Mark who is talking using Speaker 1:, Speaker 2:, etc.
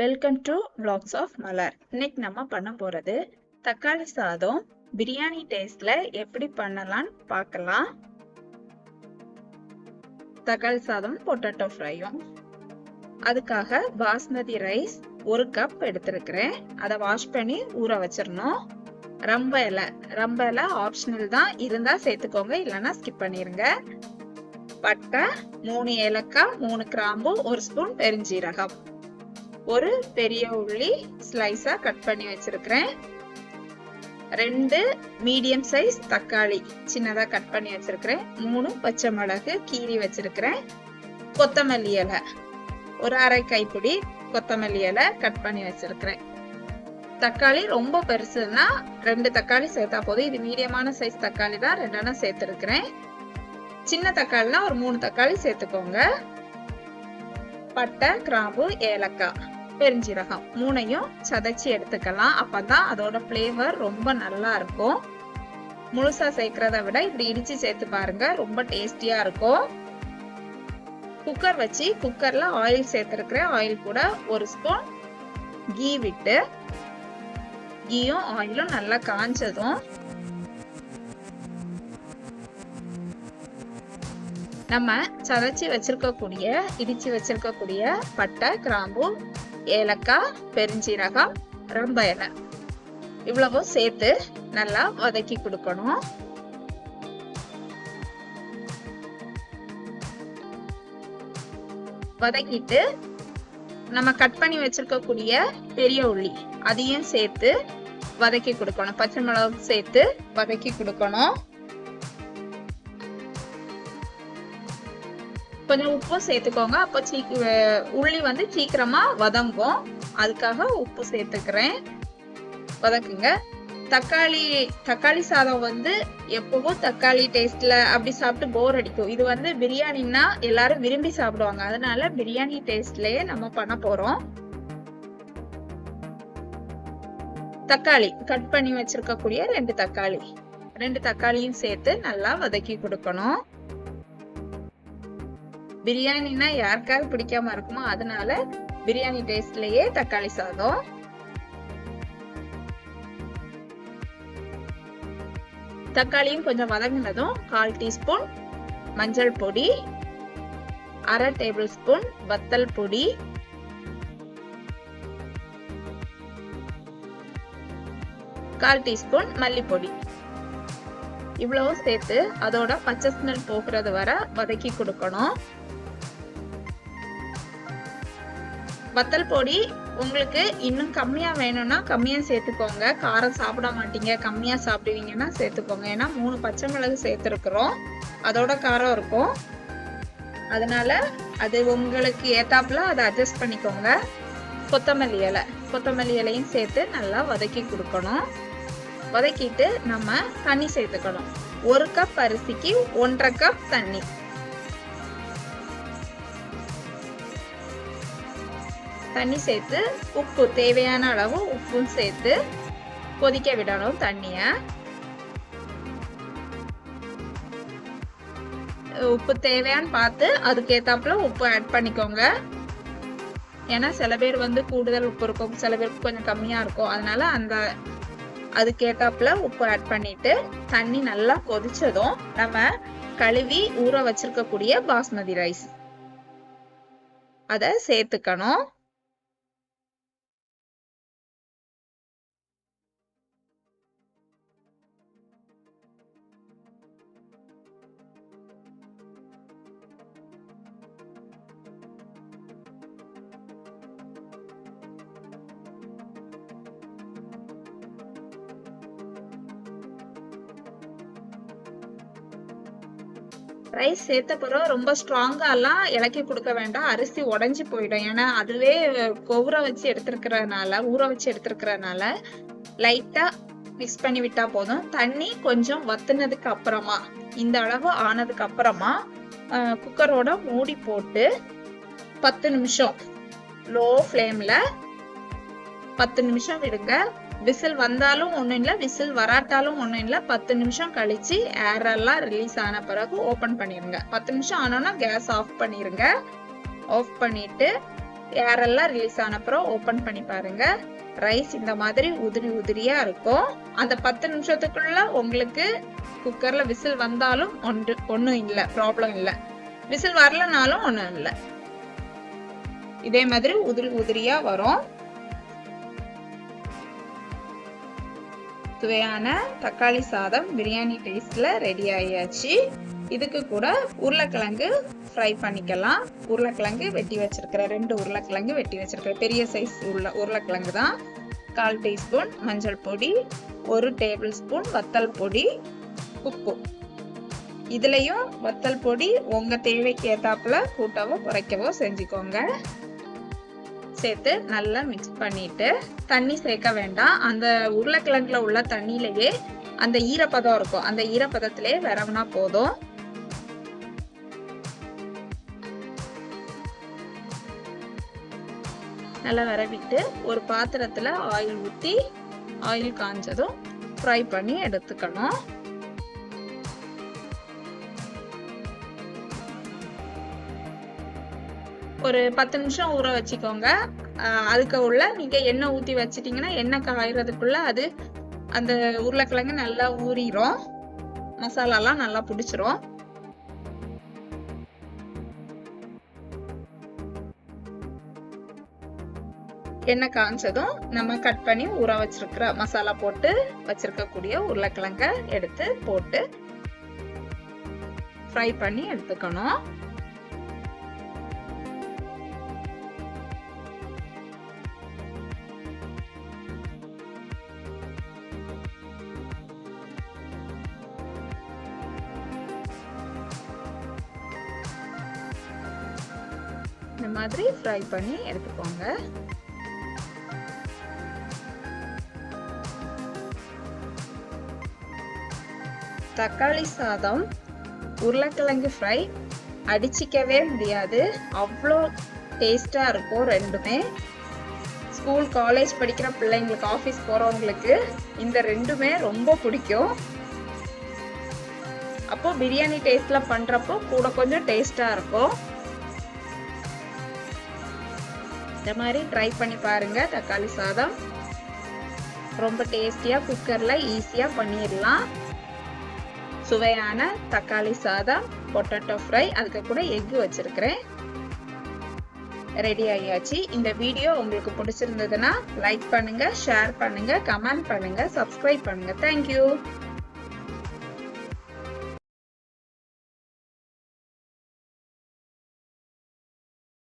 Speaker 1: Welcome to blogs of Malar இன்னைக்கு நம்ம பண்ண போறது தக்காளி சாதம் பிரியாணி டேஸ்ட்ல எப்படி பண்ணலான்னு பார்க்கலாம். தக்காளி சாதம் பொட்டேட்டோ ஃப்ரையும் அதுக்காக பாஸ்மதி ரைஸ் ஒரு கப் எடுத்திருக்கிறேன். அதை வாஷ் பண்ணி ஊற வச்சிடணும். ரொம்ப இலை ரொம்ப இலை ஆப்ஷனல் தான். இருந்தால் சேர்த்துக்கோங்க இல்லைன்னா ஸ்கிப் பண்ணிடுங்க பட்டை மூணு ஏலக்காய் மூணு கிராம்பு ஒரு ஸ்பூன் பெருஞ்சீரகம். ஒரு பெரிய உள்ளி ஸ்லைஸா கட் பண்ணி வச்சிருக்கிறேன். ரெண்டு மீடியம் சைஸ் தக்காளி சின்னதா கட் பண்ணி வச்சிருக்கிறேன். மூணு பச்சை மிளகு கீரி வச்சிருக்கிறேன். கொத்தமல்லி இலை ஒரு அரை கைப்பிடி கொத்தமல்லி இலை கட் பண்ணி வச்சிருக்கிறேன். தக்காளி ரொம்ப பெருசுன்னா ரெண்டு தக்காளி சேர்த்தா போதும். இது மீடியமான சைஸ் தக்காளி தான். ரெண்டெண்ணா சேர்த்துருக்கிறேன். சின்ன தக்காளினா ஒரு மூணு தக்காளி சேர்த்துக்கோங்க. பட்டை கிராம்பு ஏலக்காய். பெருஞ்சீரகம் மூணையும் சதைச்சி எடுத்துக்கலாம். அப்பதான் அதோட ஃப்ளேவர் ரொம்ப நல்லா இருக்கும். முழுசா சேர்க்கறத விட இப்படி இடிச்சு சேர்த்து பாருங்க ரொம்ப டேஸ்டியா இருக்கும். குக்கர் வச்சு குக்கர்ல ஆயில் சேர்த்துருக்கிறேன் ஆயில் கூட ஒரு ஸ்பூன் கீ விட்டு கீயும் ஆயிலும் நல்லா காஞ்சதும் நம்ம சதைச்சி வச்சிருக்கக்கூடிய இடிச்சு வச்சிருக்கக்கூடிய பட்டை கிராம்பு ஏலக்காய் பெருஞ்சீரகம் ரொம்ப இலை. இவ்வளவும் சேர்த்து நல்லா வதக்கி கொடுக்கணும். வதக்கிட்டு நம்ம கட் பண்ணி வச்சிருக்கக்கூடிய பெரிய உள்ளி அதையும் சேர்த்து வதக்கி கொடுக்கணும். பச்சை மிளகு சேர்த்து வதக்கி கொடுக்கணும். கொஞ்சம் உப்பும் சேர்த்துக்கோங்க. அப்போ சீ உள்ளி வந்து சீக்கிரமாக வதங்கும் அதுக்காக உப்பு சேர்த்துக்கிறேன். வதக்குங்க. தக்காளி தக்காளி சாதம் வந்து எப்பவும் தக்காளி டேஸ்ட்ல அப்படி சாப்பிட்டு போர் அடிக்கும். இது வந்து பிரியாணின்னா எல்லாரும் விரும்பி சாப்பிடுவாங்க. அதனால பிரியாணி டேஸ்ட்லயே நம்ம பண்ண போறோம். தக்காளி கட் பண்ணி வச்சிருக்கக்கூடிய ரெண்டு தக்காளி. ரெண்டு தக்காளியும் சேர்த்து நல்லா வதக்கி கொடுக்கணும். பிரியாணினா யாருக்காவது பிடிக்காம இருக்குமோ அதனால பிரியாணி டேஸ்ட்லயே தக்காளி சாதம். தக்காளியும் கொஞ்சம் வதங்கினதும் கால் டீஸ்பூன் மஞ்சள் பொடி அரை டேபிள் ஸ்பூன் வத்தல் பொடி. கால் டீஸ்பூன் மல்லிப்பொடி. இவ்வளவும் சேர்த்து அதோட பச்சை ஸ்மெல் போகிறது வர வதக்கி கொடுக்கணும். வத்தல் பொடி உங்களுக்கு இன்னும் கம்மியா வேணும்னா கம்மியா சேர்த்துக்கோங்க. காரம் சாப்பிட மாட்டீங்க கம்மியா சாப்பிடுவீங்கன்னா சேர்த்துக்கோங்க. ஏன்னா மூணு பச்சை மிளகு சேர்த்துருக்குறோம். அதோட காரம் இருக்கும். அதனால அது உங்களுக்கு ஏத்தாப்புல அதை அட்ஜஸ்ட் பண்ணிக்கோங்க. கொத்தமல்லி இலை கொத்தமல்லி இலையும் சேர்த்து நல்லா வதக்கி கொடுக்கணும். வதக்கிட்டு நம்ம தண்ணி சேர்த்துக்கணும். ஒரு கப் அரிசிக்கு ஒன்றரை கப் தண்ணி. தண்ணி சேர்த்து உப்பு தேவையான அளவு உப்பும் சேர்த்து கொதிக்க விடணும் தண்ணிய. உப்பு தேவையான்னு பார்த்து அதுக்கேத்தாப்புல உப்பு ஆட் பண்ணிக்கோங்க. ஏன்னா சில பேர் வந்து கூடுதல் உப்பு இருக்கும். சில பேருக்கு கொஞ்சம் கம்மியா இருக்கும். அதனால அந்த அதுக்கேத்தாப்புல உப்பு ஆட் பண்ணிட்டு தண்ணி நல்லா கொதிச்சதும் நம்ம கழுவி ஊற வச்சிருக்கக்கூடிய பாஸ்மதி ரைஸ் அதை சேர்த்துக்கணும். ரைஸ் சேர்த்த பிறகு ரொம்ப ஸ்ட்ராங்காலாம் இலக்கி கொடுக்க வேண்டாம். அரிசி உடஞ்சி போயிடும். ஏன்னா அதுவே கொவுற வச்சு எடுத்துருக்கிறதுனால ஊற வச்சு எடுத்துருக்கிறதுனால லைட்டாக மிக்ஸ் பண்ணி விட்டா போதும். தண்ணி கொஞ்சம் வத்துனதுக்கு அப்புறமா இந்த அளவு ஆனதுக்கு அப்புறமா குக்கரோட மூடி போட்டு பத்து நிமிஷம் லோ ஃப்ளேமில் பத்து நிமிஷம் விடுங்க. விசில் வந்தாலும் ஒன்றும் இல்லை விசில் வராட்டாலும் ஒன்றும் இல்லை. பத்து நிமிஷம் கழிச்சு ஏரெல்லாம் ரிலீஸ் ஆன பிறகு ஓப்பன் பண்ணிடுங்க பத்து நிமிஷம் ஆனோன்னா கேஸ் ஆஃப் பண்ணிடுங்க ஆஃப் பண்ணிட்டு ஏரெல்லாம் ரிலீஸ் ஆனப்புறம் ஓப்பன் பண்ணி பாருங்க. ரைஸ் இந்த மாதிரி உதிரி உதிரியா இருக்கும். அந்த பத்து நிமிஷத்துக்குள்ள உங்களுக்கு குக்கர்ல விசில் வந்தாலும் ஒன்று ஒன்றும் இல்லை ப்ராப்ளம் இல்லை. விசில் வரலனாலும் ஒன்றும் இல்லை. இதே மாதிரி உதிரி உதிரியா வரும். சுவையான தக்காளி சாதம் பிரியாணி டேஸ்ட்ல ரெடி ஆயாச்சு. இதுக்கு கூட உருளைக்கிழங்கு ஃப்ரை பண்ணிக்கலாம். உருளைக்கிழங்கு வெட்டி வச்சிருக்கிறேன் ரெண்டு உருளைக்கிழங்கு வெட்டி வச்சிருக்கிற பெரிய சைஸ் உள்ள உருளைக்கிழங்கு தான். கால் டீஸ்பூன் மஞ்சள் பொடி ஒரு டேபிள் ஸ்பூன் வத்தல் பொடி உப்பு. இதுலேயும் வத்தல் பொடி உங்கள் தேவைக்கு ஏற்றாப்புல கூட்டவோ குறைக்கவோ செஞ்சுக்கோங்க. சேர்த்து நல்லா மிக்ஸ் பண்ணிட்டு தண்ணி சேர்க்க வேண்டாம். அந்த உருளைக்கிழங்குல உள்ள தண்ணியிலேயே அந்த ஈரப்பதம் இருக்கும். அந்த ஈரப்பதத்திலே வரவுனா போதும். நல்லா விரவிட்டு ஒரு பாத்திரத்துல ஆயில் ஊற்றி ஆயில் காஞ்சதும் ஃப்ரை பண்ணி எடுத்துக்கணும். ஒரு பத்து நிமிஷம் ஊற வச்சுக்கோங்க. அதுக்கு உள்ள நீங்க எண்ணெய் ஊத்தி வச்சிட்டீங்கன்னா எண்ணெய் காயறதுக்குள்ள அது அந்த உருளைக்கிழங்கு நல்லா ஊறிடும் மசாலாலாம் நல்லா பிடிச்சிரும். எண்ணெய் காய்ச்சதும் நம்ம கட் பண்ணி ஊற வச்சிருக்கிற மசாலா போட்டு வச்சிருக்கக்கூடிய உருளைக்கிழங்க எடுத்து போட்டு ஃப்ரை பண்ணி எடுத்துக்கணும். இந்த மாதிரி ஃப்ரை பண்ணி எடுத்துக்கோங்க. தக்காளி சாதம் உருளைக்கிழங்கு ஃப்ரை அடிச்சிக்கவே முடியாது. அவ்வளோ டேஸ்டாக இருக்கும் ரெண்டுமே. ஸ்கூல் காலேஜ் படிக்கிற பிள்ளைங்களுக்கு ஆஃபீஸ் போகிறவங்களுக்கு இந்த ரெண்டுமே ரொம்ப பிடிக்கும். அப்போ பிரியாணி டேஸ்ட்ல பண்றப்போ கூட கொஞ்சம் டேஸ்டா இருக்கும். இந்த மாதிரி ட்ரை பண்ணி பாருங்கள் தக்காளி சாதம். ரொம்ப டேஸ்டியாக குக்கரில் ஈஸியாக பண்ணிடலாம் சுவையான தக்காளி சாதம் பொட்டேட்டோ ஃப்ரை அதுக்கு கூட எக்கு வச்சிருக்கிறேன். ரெடி ஆகியாச்சு இந்த வீடியோ உங்களுக்கு பிடிச்சிருந்ததுன்னா லைக் பண்ணுங்கள் ஷேர் பண்ணுங்கள் கமெண்ட் பண்ணுங்கள் சப்ஸ்கிரைப் பண்ணுங்கள் தேங்க்யூ